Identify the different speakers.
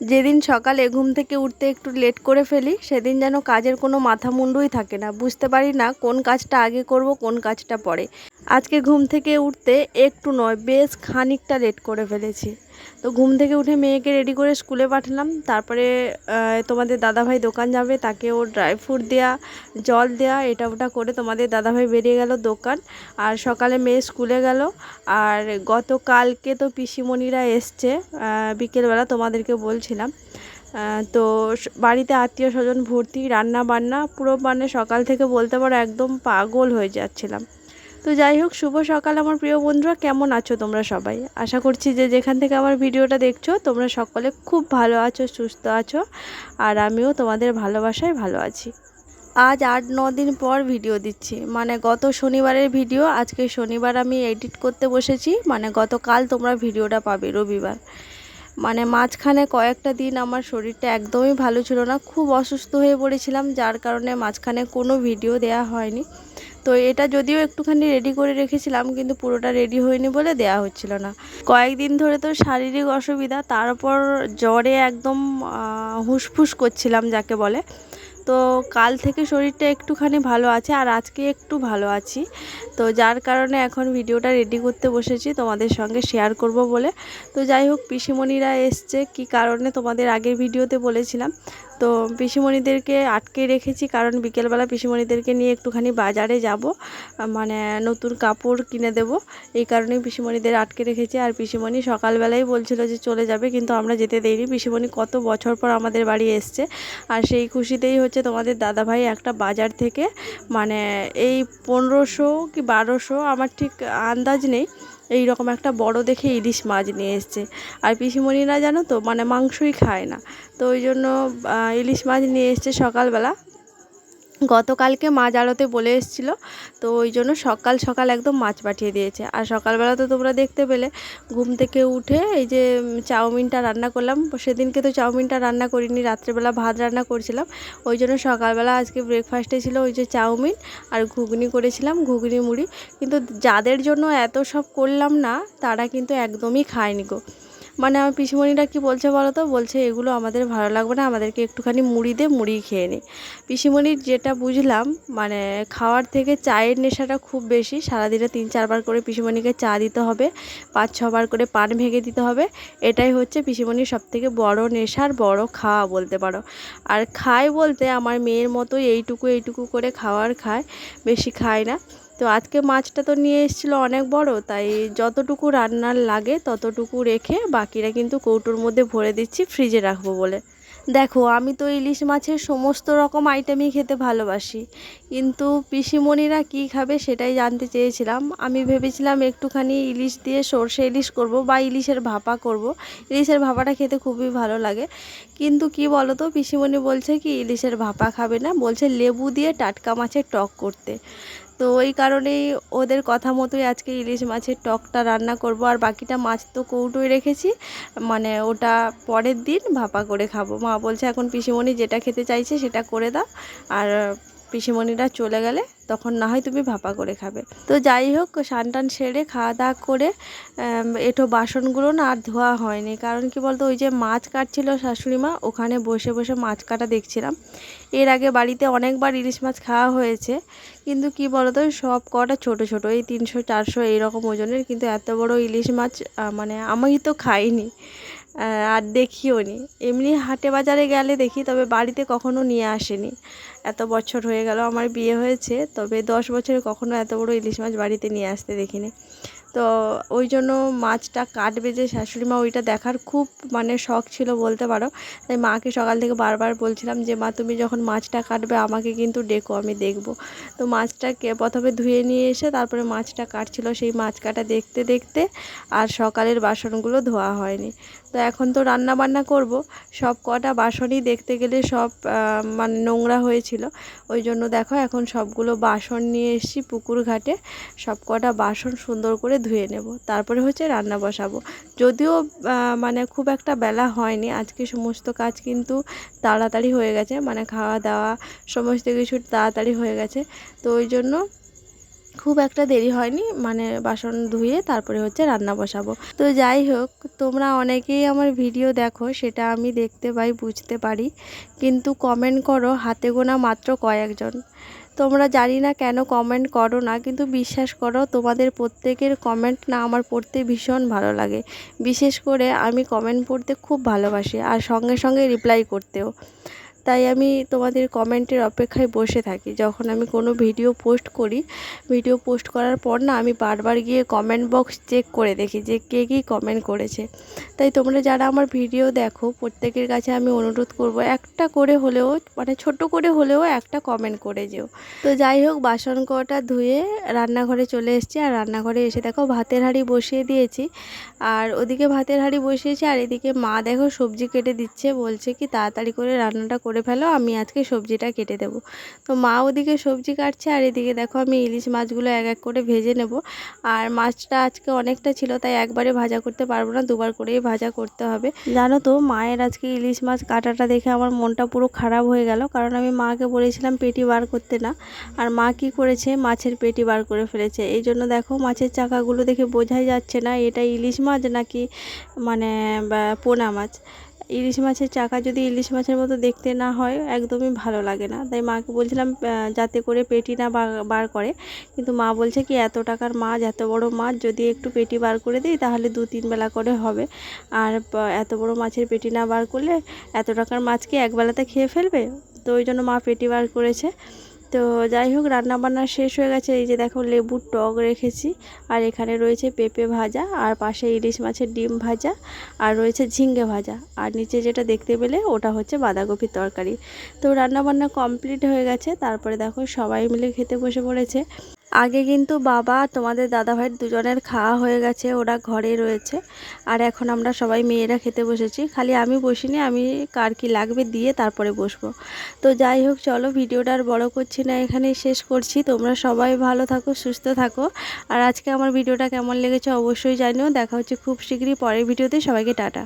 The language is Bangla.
Speaker 1: যেদিন সকালে ঘুম থেকে উঠতে একটু লেট করে ফেলি, সেদিন যেন কাজের কোনো মাথা মুন্ডুই থাকে না। বুঝতে পারি না কোন কাজটা আগে করব, কোন কাজটা পরে। আজকে ঘুম থেকে উঠতে একটু নয়, বেশ খানিকটা লেট করে ফেলেছি। তো ঘুম থেকে উঠে মেয়েকে রেডি করে স্কুলে পাঠালাম। তারপরে তোমাদের দাদাভাই দোকান যাবে, তাকে ও ড্রাই ফ্রুট দেওয়া জল দেওয়া এটা ওটা করে তোমাদের দাদাভাই বেরিয়ে গেল দোকান। আর সকালে মেয়ে স্কুলে গেল। আর গতকালকে তো পিসিমণিরা এসছে বিকেলবেলা তোমাদেরকে বলছিলাম। তো বাড়িতে আত্মীয় স্বজন ভর্তি রান্না বান্না পুরো মানে সকাল থেকে বলতে পারো একদম পাগল হয়ে যাচ্ছিলাম। তো যাই হোক, শুভ সকাল আমার প্রিয় বন্ধুরা। কেমন আছো তোমরা সবাই? আশা করছি যে যেখান থেকে আমার ভিডিওটা দেখছ, তোমরা সকলে খুব ভালো আছো, সুস্থ আছো, আর আমিও তোমাদের ভালোবাসায় ভালো আছি। আজ আট, ন দিন পর ভিডিও দিচ্ছি। মানে গত শনিবারের ভিডিও, আজকে শনিবার আমি এডিট করতে বসেছি। মানে গতকাল তোমরা ভিডিওটা পাবে রবিবার। মানে মাঝখানে কয়েকটা দিন আমার শরীরটা একদমই ভালো ছিল না। খুব অসুস্থ হয়ে পড়েছিলাম, যার কারণে মাঝখানে কোনো ভিডিও দেয়া হয়নি। তো এটা যদিও একটুখানি রেডি করে রেখেছিলাম, কিন্তু পুরোটা রেডি হয়নি বলে দেয়া হচ্ছিল না। কয়েকদিন ধরে তো শারীরিক অসুবিধা, তারপর জ্বরে একদম হুসফুস করছিলাম যাকে বলে। তো কাল থেকে শরীরটা একটুখানি ভালো আছে, আর আজকে একটু ভালো আছি। তো যার কারণে এখন ভিডিওটা রেডি করতে বসেছি, তোমাদের সঙ্গে শেয়ার করব বলে। তো যাই হোক, পিসিমণিরা এসছে, কি কারণে তোমাদের আগের ভিডিওতে বলেছিলাম। তো পিসিমণিদেরকে আটকে রেখেছি, কারণ বিকেলবেলা পিসিমণিদেরকে নিয়ে একটুখানি বাজারে যাব মানে নতুন কাপড় কিনে দেব। এই কারণেই পিসিমণিদের আটকে রেখেছি। আর পিসিমণি সকালবেলাই বলছিল যে চলে যাবে, কিন্তু আমরা যেতে দেইনি। পিসিমণি কত বছর পর আমাদের বাড়ি এসছে। আর সেই খুশিতেই হচ্ছে তোমাদের দাদাভাই একটা বাজার থেকে মানে এই পনেরোশো কি বারোশো, আমার ঠিক আন্দাজ নেই এই রকম একটা বড় দেখে ইলিশ মাছ নিয়ে এসছে। আর পিসিমণিরা জানো তো মানে মাংসই খায় না। তো ওই জন্য ইলিশ মাছ নিয়ে এসছে সকালবেলা। গতকালকে মাছ আড়তে বলে এসেছিল, তো ওই জন্য সকাল সকাল একদম মাছ পাঠিয়ে দিয়েছে। আর সকালবেলা তো তোমরা দেখতে পেলে, ঘুম থেকে উঠে এই যে চাউমিনটা রান্না করলাম। সেদিনকে তো চাউমিনটা রান্না করিনি, রাত্রেবেলা ভাত রান্না করেছিলাম। ওই জন্য সকালবেলা আজকে ব্রেকফাস্টে ছিল ওই যে চাউমিন আর ঘুগনি করেছিলাম, ঘুগনি মুড়ি। কিন্তু যাদের জন্য এত সব করলাম না, তারা কিন্তু একদমই খায়নি গো। মানে আমার পিসিমণিরা কি বলছে বলো তো? বলছে, এগুলো আমাদের ভালো লাগবে না, আমাদেরকে একটুখানি মুড়ি দে, মুড়ি খেয়ে নি। পিসিমণির যেটা বুঝলাম মানে খাওয়ার থেকে চায়ের নেশাটা খুব বেশি। সারাদিনে তিন চারবার করে পিসিমণিকে চা দিতে হবে, পাঁচ ছবার করে পান ভেঙে দিতে হবে। এটাই হচ্ছে পিসিমণির সবথেকে বড় নেশার বড় খাওয়া বলতে পারো। আর খায় বলতে আমার মেয়ের মতোই এইটুকু এইটুকু করে খাওয়ার খায়, বেশি খায় না। তো আজকে মাছটা তো নিয়ে এসেছিল অনেক বড়, তাই যতটুকু রান্নার লাগে ততটুকু রেখে বাকিরা কিন্তু কৌটোর মধ্যে ভরে দিচ্ছি, ফ্রিজে রাখব বলে। দেখো, আমি তো ইলিশ মাছের সমস্ত রকম আইটেমই খেতে ভালোবাসি, কিন্তু পিসিমণিরা কী খাবে সেটাই জানতে চেয়েছিলাম। আমি ভেবেছিলাম একটুখানি ইলিশ দিয়ে সর্ষে ইলিশ করব বা ইলিশের ভাপা করব, ইলিশের ভাপাটা খেতে খুবই ভালো লাগে। কিন্তু কি বলো তো পিসিমণি বলছে কি, ইলিশের ভাপা খাবে না। বলছে, লেবু দিয়ে টাটকা মাছের টক করতে। তো ওই কারণেই ওদের কথা মতোই আজকে ইলিশ মাছের টকটা রান্না করব। আর বাকিটা মাছ তো কৌটোয় রেখেছি। মানে ওটা পরের দিন ভাপা করে খাব। মা বলছে, এখন পিসিমণি যেটা খেতে চাইছে সেটা করে দাও। আর পিসিমণিরা চলে গেলে তখন না হয় তুমি ভাপা করে খাবে। তো যাই হোক স্নান টান সেরে খাওয়া দাওয়া করে এঁটো বাসনগুলো না আর ধোয়া হয়নি। কারণ কি বলতো, ওই যে মাছ কাটছিল শাশুড়ি মা, ওখানে বসে বসে মাছ কাটা দেখছিলাম। এর আগে বাড়িতে অনেকবার ইলিশ মাছ খাওয়া হয়েছে। কিন্তু কি বলতো, সব কটা ছোট ছোট, এই তিনশো, চারশো, এইরকম ওজনের। কিন্তু এত বড় ইলিশ মাছ মানে আমি তো খাইনি। আর দেখিও নি। এমনি হাটে বাজারে গেলে দেখি, তবে বাড়িতে কখনো নিয়ে আসেনি। এত বছর হয়ে গেল আমার বিয়ে হয়েছে, তবে দশ বছরে কখনো এত বড় ইলিশ মাছ বাড়িতে নিয়ে আসতে দেখিনি। তো ওই জন্য মাছটা কাটবে যে শাশুড়ি মা, ওইটা দেখার খুব মানে শখ ছিল বলতে পারো। তাই মাকে সকাল থেকে বারবার বলছিলাম যে, মা, তুমি যখন মাছটা কাটবে, আমাকে কিন্তু ডেকো, আমি দেখব। তো মাছটাকে প্রথমে ধুয়ে নিয়ে এসে তারপরে মাছটা কাটছিল। সেই মাছ কাটা দেখতে দেখতে আর সকালের বাসনগুলো ধোয়া হয়নি। তো এখন তো রান্না বান্না করব। সব কটা বাসনই দেখতে গেলে সব মানে নোংরা হয়েছিল। ওই জন্য দেখো এখন সবগুলো বাসন নিয়ে এসেছি পুকুর ঘাটে। সব কটা বাসন সুন্দর করে ধুয়ে নেব। তারপরে হচ্ছে রান্না বসাবো। যদিও মানে খুব একটা বেলা হয়নি। আজকে সমস্ত কাজ কিন্তু তাড়াতাড়ি হয়ে গেছে। মানে খাওয়া দাওয়া সমস্ত কিছু তাড়াতাড়ি হয়ে গেছে। তো ওই জন্য খুব একটা দেরি হয়নি মানে বাসন ধুয়ে তারপরে হচ্ছে রান্না বসাবো। তো যাই হোক, তোমরা অনেকেই আমার ভিডিও দেখো, সেটা আমি দেখতে পাই, বুঝতে পারি। কিন্তু কমেন্ট করো, হাতে গোনা মাত্র কয়েকজন। তোমরা জানি না কেন কমেন্ট করো না, কিন্তু বিশ্বাস করো, তোমাদের প্রত্যেকের কমেন্ট না আমার পড়তে ভীষণ ভালো লাগে। বিশেষ করে আমি কমেন্ট পড়তে খুব ভালোবাসি, আর সঙ্গে সঙ্গে রিপ্লাই করতেও। তাই আমি তোমাদের কমেন্টের অপেক্ষায় বসে থাকি। যখন আমি কোনো ভিডিও পোস্ট করি ভিডিও পোস্ট করার পর না আমি বারবার গিয়ে কমেন্ট বক্স চেক করে দেখি যে কে কী কমেন্ট করেছে। তাই তোমরা যারা আমার ভিডিও দেখো, প্রত্যেকের কাছে আমি অনুরোধ করব একটা করে হলেও মানে ছোট করে হলেও একটা কমেন্ট করে যেও। তো যাই হোক, বাসন কটা ধুয়ে রান্নাঘরে চলে এসেছি। আর রান্নাঘরে এসে দেখো ভাতের হাঁড়ি বসিয়ে দিয়েছি। আর ওদিকে ভাতের হাঁড়ি বসিয়েছি, আর এদিকে মা দেখো সবজি কেটে দিচ্ছে, বলছে কি তাড়াতাড়ি করে রান্নাটা করে ফেলো, আমি আজকে সবজিটা কেটে দেবো। তো মা ওদিকে সবজি কাটছে আর এদিকে দেখো আমি ইলিশ মাছগুলো এক এক করে ভেজে নেব। আর মাছটা আজকে অনেকটা ছিল, তাই একবারে ভাজা করতে পারব না, দুবার করেই ভাজা করতে হবে। জানো তো, মায়ের আজকে ইলিশ মাছ কাটাটা দেখে আমার মনটা পুরো খারাপ হয়ে গেল, কারণ আমি মাকে বলেছিলাম পেটি বার করতে না। আর মা কি করেছে, মাছের পেটি বার করে ফেলেছে। এই জন্য দেখো মাছের চাকাগুলো দেখে বোঝাই যাচ্ছে না, এটা ইলিশ মাছ নাকি মানে পোনা মাছ। ইলিশ মাছের চাকা যদি ইলিশ মাছের মতো দেখতে না হয়, একদমই ভালো লাগে না। তাই মাকে বলছিলাম যাতে করে পেটি না বার করে। কিন্তু মা বলছে কি, এত টাকার মাছ, এত বড় মাছ, যদি একটু পেটি বার করে দিই, তাহলে দু তিন বেলা করে হবে। আর এত বড় মাছের পেটি না বার করলে, এত টাকার মাছ কি একবেলাতে খেয়ে ফেলবে? তো ওই জন্য মা পেটি বার করেছে। তো যাই হোক, রান্নাবান্না শেষ হয়ে গেছে। এই যে দেখো, লেবুর টক রেখেছি। আর এখানে রয়েছে পেঁপে ভাজা, আর পাশে ইলিশ মাছের ডিম ভাজা, আর রয়েছে ঝিঙ্গে ভাজা। আর নিচে যেটা দেখতে পেলে, ওটা হচ্ছে বাঁধাকপির তরকারি। তো রান্নাবান্না কমপ্লিট হয়ে গেছে। তারপরে দেখো, সবাই মিলে খেতে বসে পড়েছে। আগে কিন্তু বাবা তোমাদের দাদাভাইয়ের দুজনের খাওয়া হয়ে গেছে, ওরা ঘরে রয়েছে। আর এখন আমরা সবাই মেয়েরা খেতে বসেছি। খালি আমি বসিনি, আমি কার কি লাগবে দিয়ে তারপরে বসবো। তো যাই হোক, চলো ভিডিওটা আর বড়ো করছি না, এখানেই শেষ করছি। তোমরা সবাই ভালো থাকো, সুস্থ থাকো। আর আজকে আমার ভিডিওটা কেমন লেগেছে অবশ্যই জানিও। দেখা হচ্ছে খুব শীঘ্রই পরের ভিডিওতে। সবাইকে টাটা।